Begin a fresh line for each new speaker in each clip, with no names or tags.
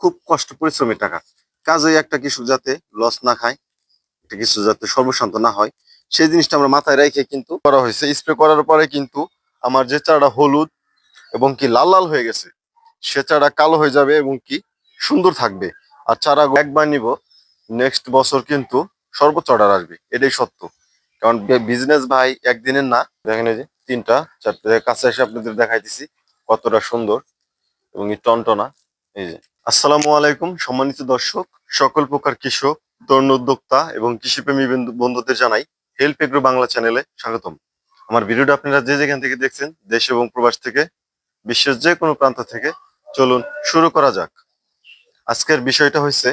খুব কষ্ট, পরিশ্রমের টাকা। কাজেই একটা কিছু যাতে লস না খায়, একটা কিছু যাতে সর্বশান্ত না হয়, সেই জিনিসটা আমরা মাথায় রেখে কিন্তু করা হয়েছে। স্প্রে করার পরে কিন্তু আমার যে চারাটা হলুদ এবং কি লাল লাল হয়ে গেছে, সে চারা কালো হয়ে যাবে এবং কি সুন্দর থাকবে। আর চারা একবার নিব নেক্সট বছর কিন্তু সর্বোচ্চ অর্ডার আসবে। এটাই সত্য। কারণ বিজনেস ভাই একদিনের না, দেখেন যে তিনটা, চারটে কাছে এসে আপনাদের দেখাইতেছি কতটা সুন্দর এবং টনটনা, এই যে। আসসালামু আলাইকুম, সম্মানিত দর্শক, সকল প্রকার কৃষক, তরুণ উদ্যোক্তা এবং কৃষিপ্রেমী বন্ধুদের জানাই হেল্প এগ্রো বাংলা চ্যানেলে স্বাগতম। আমার ভিডিওটা আপনারা যে যেখান থেকে দেখছেন, দেশ এবং প্রবাস থেকে, বিশ্বের যে কোনো প্রান্ত থেকে, চলুন শুরু করা যাক। আজকের বিষয়টা হয়েছে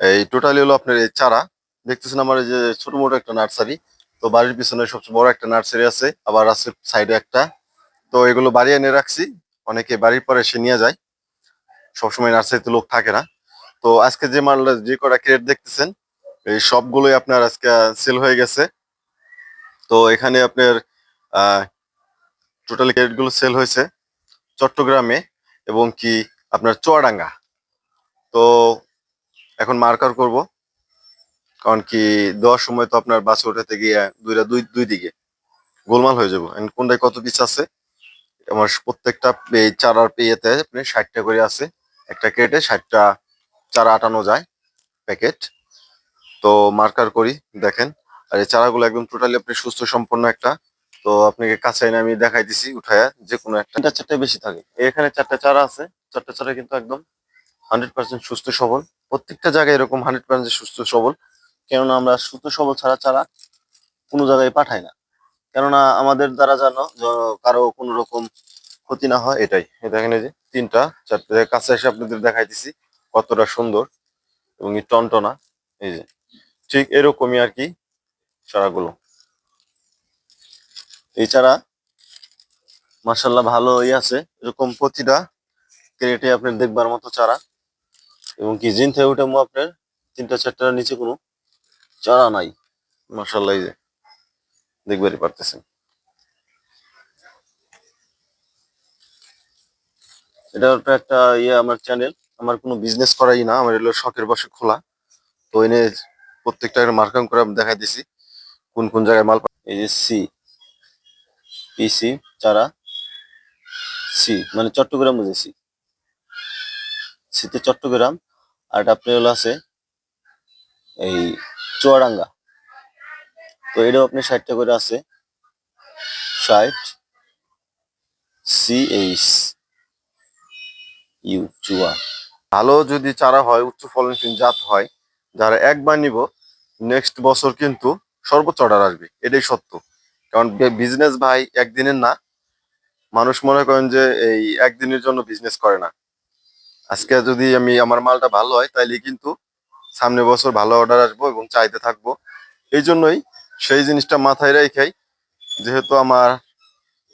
এই টোটালি হলো আপনার এই চারা। দেখতেছেন আমার এই যে ছোট মোটো একটা নার্সারি, তো বাড়ির পিছনে সবচেয়ে বড় একটা নার্সারি আছে, আবার আছে সাইডে একটা। তো এগুলো বাড়ি এনে রাখছি, অনেকে বাড়ির পরে এসে নিয়ে যায়। সবসময় নার্সারিতে লোক থাকে না। তো আজকে যে মাল যে কটা ক্রেট দেখতেছেন, এই সবগুলোই আপনার আজকে সেল হয়ে গেছে। তো এখানে আপনার টোটালি ক্রেটগুলো সেল হয়েছে চট্টগ্রামে এবং কি আপনার চুয়াডাঙ্গা। তো এখন মার্কার করব, কারণ কি দেওয়ার সময় তো আপনার বাসে ওঠাতে গিয়ে দুইটা, দুই দুই দিকে গোলমাল হয়ে যাব। কোনটায় কত পিস আছে? আমার প্রত্যেকটা চারার পেয়েতে আপনি ষাটটা করে আছে। একটা কেটে ষাটটা চারা আটানো যায় প্যাকেট। তো মার্কার করি দেখেন। আর এই চারাগুলো একদম টোটালি আপনি সুস্থ সম্পন্ন একটা। তো আপনাকে কাছে এনে আমি দেখাই দিছি উঠায়া যে কোনো একটা। তিনটা চারটে বেশি থাকে। এখানে চারটা চারা আছে। চারটা চারা কিন্তু একদম হান্ড্রেড পার্সেন্ট সুস্থ সবল। প্রত্যেকটা জায়গায় এরকম হান্ড্রেড পার্সেন্ট সুস্থ সবল। কেননা আমরা সুস্থ সবল ছাড়া চারা কোনো জায়গায় পাঠাই না। কেননা আমাদের দ্বারা জানো কারও কোনো রকম ক্ষতি না হয়, এটাই। দেখেন এই যে তিনটা, চারটে কাছে এসে আপনাদের দেখাইতেছি কতটা সুন্দর এবং এই টনটনা, এই যে। ঠিক এরকমই আর কি চারাগুলো। চারা মার্শাল্লাহ ভালো ইয়ে আছে। এরকম প্রতিটা ক্রেটে আপনার দেখবার মতো চারা। এবং কি, জিন থেকে উঠে আপনার তিনটা, চারটার নিচে কোনো চারা নাই। মার্শাল্লাহ এই যে, দেখবারই পারতেছেন। এটা একটা ইয়ে আমার চ্যানেল আমার কোনো বিজনেস করাই না, আমার এগুলো শখের বসে খোলা। তো এনে প্রত্যেকটা মার্কাম করে আমি দেখাই দিছি, কোন কোন জায়গায় মাল এই যে সি পিসি চারা সি মানে চট্টগ্রাম বুঝেছি সিতে চট্টগ্রাম, আর এটা আপনার হলো আছে এই চুয়াডাঙ্গা। তো এটাও আপনি ষাটটা করে আছে। ষাট সি এইচ ইউ চুয়া ভালো যদি চারা হয়, উচ্চ ফলনশীল জাত হয়, যারা একবার নিব নেক্সট বছর কিন্তু সর্বোচ্চ অর্ডার আসবে। এটাই সত্য। কারণ বিজনেস ভাই একদিনের না, মানুষ মনে করেন যে এই একদিনের জন্য বিজনেস করে না। আজকে যদি আমি আমার মালটা ভালো হয়, তাইলে কিন্তু সামনে বছর ভালো অর্ডার আসব এবং চাইতে থাকব। এই জন্যই সেই জিনিসটা মাথায় রেখেই যেহেতু আমার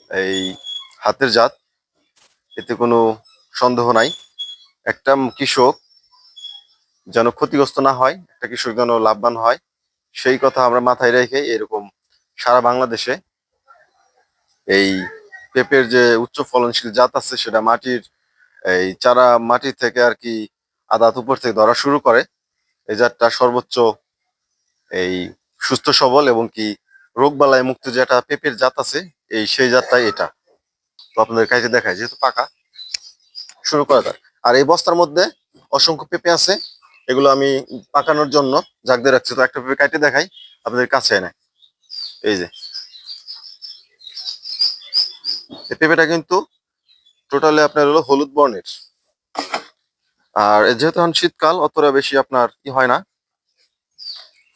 এই হাতের জাত, এতে কোনো সন্দেহ নাই। একটা কৃষক যেন ক্ষতিগ্রস্ত না হয়, একটা কৃষক যেন লাভবান হয়, সেই কথা আমরা মাথায় রেখে এরকম সারা বাংলাদেশে এই পেঁপের যে উচ্চ ফলনশীল জাত আছে, সেটা মাটির, এই চারা মাটি থেকে আর কি আদাত উপর থেকে ধরা শুরু করে। এই জাতটা সর্বোচ্চ এই সুস্থ সবল এবং কি রোগবালাই মুক্ত যেটা পেঁপের জাত আছে, এই সেই জাতটাই এটা। তো আপনাদের কাছে দেখায়, যেহেতু পাকা শুরু করা যাক আর এই বস্তার মধ্যে অসংখ্য পেঁপে আছে, এগুলো আমি পাকানোর জন্য জাগ দিয়ে রাখছি। তো একটা পেঁপে কাটে দেখাই, আপনাদের কাছে এনে। এই যে। এই পেঁপেটা কিন্তু টোটালি আপনার হলো হলুদ বর্ণের। আর যেহেতু এখন শীতকাল, অতটা বেশি আপনার ই হয় না।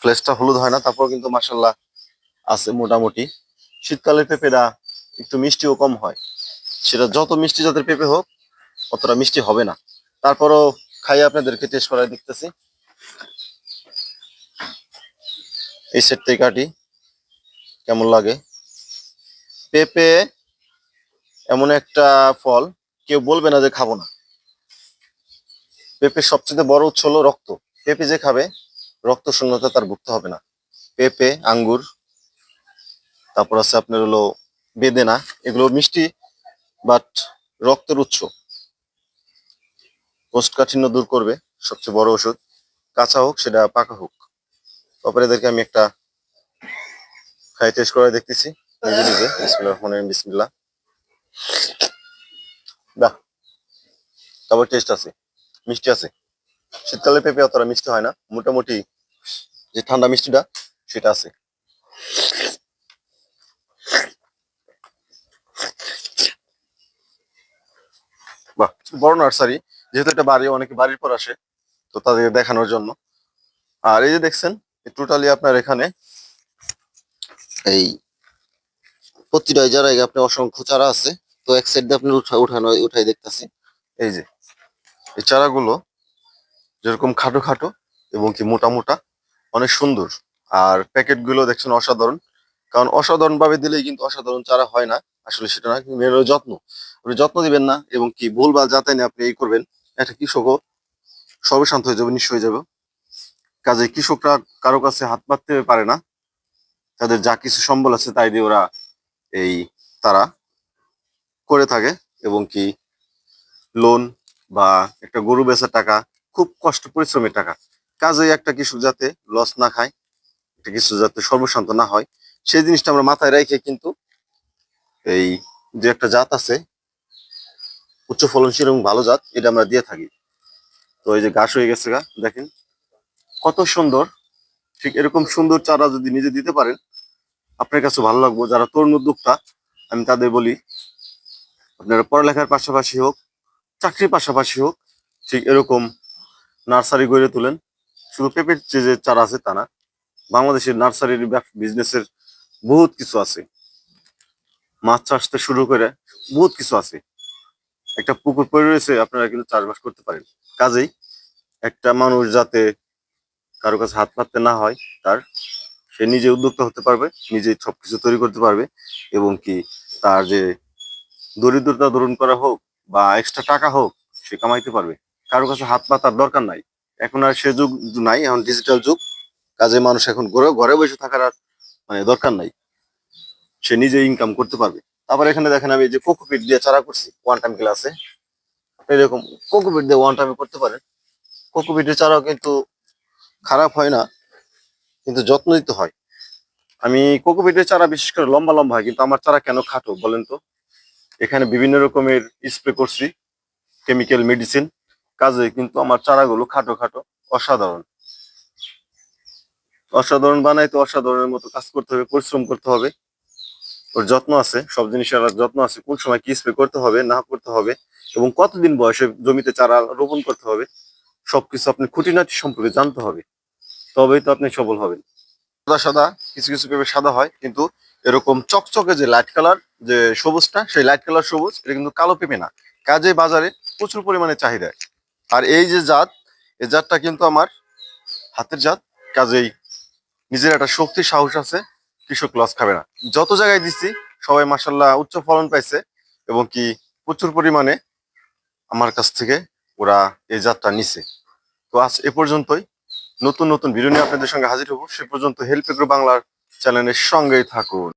ফ্লেসটা হলুদ হয় না, তারপর কিন্তু মাসাল্লাহ আছে মোটামুটি। শীতকালের পেঁপেটা একটু মিষ্টিও কম হয়। সেটা যত মিষ্টি জাতের পেঁপে হোক অতটা মিষ্টি হবে না। তারপরও খাই আপনাদেরকে টেস্ট করাই দেখতেছি। এই সেট থেকে কাটি, কেমন লাগে? পেঁপে এমন একটা ফল, কেউ বলবে না যে খাব না। পেঁপে সবচেয়ে বড় উৎস হলো রক্ত। পেঁপে যে খাবে, রক্ত শূন্যতা তার ভুগতে হবে না। পেঁপে, আঙ্গুর, তারপর আছে আপনার হলো বেদেনা, এগুলো মিষ্টি বাট রক্তের উৎস। কোষ্ঠকাঠিন্য দূর করবে সবচেয়ে বড় ওষুধ। কাঁচা হোক সেটা পাকা হোক। তারপরে এদেরকে আমি একটা খাই টেস্ট করে দেখতেছি। নিজে নিজে। রহমানির রহিম, বাহ! তারপর টেস্ট আছে। মিষ্টি আছে। শীতকালে পেঁপে অতটা মিষ্টি হয় না। মোটামুটি যে ঠান্ডা মিষ্টিটা সেটা আছে। বাহ! বড় নার্সারি। যেহেতু এটা বাড়ি, অনেকে বাড়ির পর আসে, তো তাদের দেখানোর জন্য। আর এই যে দেখছেন টোটালি আপনার এখানে এই প্রতিটা জায়গায় আপনার অসংখ্য চারা আছে, তো এক সাইড আপনি উঠা, উঠানো, উঠাই দেখতেছি। এই যে, এই চারাগুলো যেরকম খাটো খাটো এবং কি মোটা মোটা, অনেক সুন্দর। আর প্যাকেটগুলো দেখছেন অসাধারণ, কারণ অসাধারণ ভাবে দিলেই কিন্তু অসাধারণ চারা হয় না। আসলে সেটা না যত্ন। আপনি যত্ন দিবেন না এবং কি ভুলভাল যাতে না আপনি এই করবেন। একটা কৃষকও সর্বশান্ত হয়ে যাবে, নিঃস্ব হয়ে যাবে। কাজে কৃষকরা কারও কাছে হাত পাততে পারে না। তাদের যা কিছু সম্বল আছে তাই দিয়ে ওরা এই তারা করে থাকে এবং কি লোন বা একটা গরু বেচার টাকা, খুব কষ্ট, পরিশ্রমের টাকা। কাজে একটা কৃষক যাতে লস না খায়, একটা কৃষক যাতে সর্বশান্ত না হয়, সেই জিনিসটা আমরা মাথায় রেখে কিন্তু এই যে একটা জাত আছে উচ্চ ফলনশীল এবং ভালো জাত, এটা আমরা দিয়ে থাকি। তো এই যে ঘাস হয়ে গেছে গা, দেখেন। কত সুন্দর। ঠিক এরকম সুন্দর চারা যদি নিজে দিতে পারেন, আপনার কাছে ভালো লাগবো। যারা তরুণ উদ্যোক্তা, আমি তাদের বলি, আপনারা পড়ালেখার পাশাপাশি হোক, চাকরির পাশাপাশি হোক, ঠিক এরকম নার্সারি গড়ে তোলেন। শুধু পেঁপের যে যে চারা আছে তা না, বাংলাদেশের নার্সারির বিজনেসের বহুত কিছু আছে। মাছ চাষ থেকে শুরু করে বহুত কিছু আছে। একটা পুকুর পড়ে রয়েছে, আপনারা কিন্তু চাষবাস করতে পারেন। কাজেই একটা মানুষ যাতে কারও কাছে হাত পাততে না হয়, তার সে নিজে উদ্যোক্তা হতে পারবে নিজে সবকিছু তৈরি করতে পারবে, এবং কি তার যে দরিদ্রতা দূরণ করা হোক বা এক্সট্রা টাকা হোক, সে কামাইতে পারবে। কারও কাছে হাত পাতার দরকার নাই। এখন আর সে যুগ নাই, এখন ডিজিটাল যুগ। কাজে মানুষ এখন ঘরে ঘরে বসে থাকার আর মানে দরকার নাই। সে নিজে ইনকাম করতে পারবে। তারপর এখানে দেখেন আমি যে কোকোপিট দিয়ে চারা করছি ওয়ান টাইম ক্লাসে এরকম কোকোপিট দিয়ে ওয়ান টাইমে করতে পারেন। কোকোপিটের চারাও কিন্তু খারাপ হয় না, কিন্তু যত্ন দিতে হয়। আমি কোকোপিটের চারা বিশেষ করে লম্বা লম্বা হয়, কিন্তু আমার চারা কেন খাটো বলেন তো? এখানে বিভিন্ন রকমের স্প্রে করছি কেমিক্যাল মেডিসিন কাজে কিন্তু আমার চারাগুলো খাটো খাটো, অসাধারণ। অসাধারণ বানাইতে অসাধারণের মতো কাজ করতে হবে, পরিশ্রম করতে হবে। ওর যত্ন আছে, সব জিনিসের যত্ন আছে, কোন সময় কি স্প্রে করতে হবে, না করতে হবে এবং কতদিন বয়সে জমিতে চারা রোপণ করতে হবে, সবকিছু আপনি খুঁটিনাটি সম্পর্কে জানতে হবে। তবেই তো আপনি সফল হবেন। সাদা সাদা, কিছু কিছু পেঁপে সাদা হয়, কিন্তু এরকম চকচকে যে লাইট কালার যে সবুজটা, সেই লাইট কালার সবুজ, এটা কিন্তু কালো পেঁপে না। কাজে বাজারে প্রচুর পরিমাণে চাহিদা। আর এই যে জাত, এই জাতটা কিন্তু আমার হাতের জাত, কাজেই নিজের একটা শক্তি, সাহস আছে কৃষক লস খাবে না। যত জায়গায় দিচ্ছি, সবাই মাসাল্লাহ উচ্চ ফলন পাইছে এবং কি প্রচুর পরিমাণে আমার কাছ থেকে ওরা এই যাত্রা নিছে। তো আজ এ পর্যন্তই। নতুন নতুন ভিডিও নিয়ে আপনাদের সঙ্গে হাজির হব। সে পর্যন্ত হেল্প বাংলার চ্যানেলের সঙ্গেই থাকুন।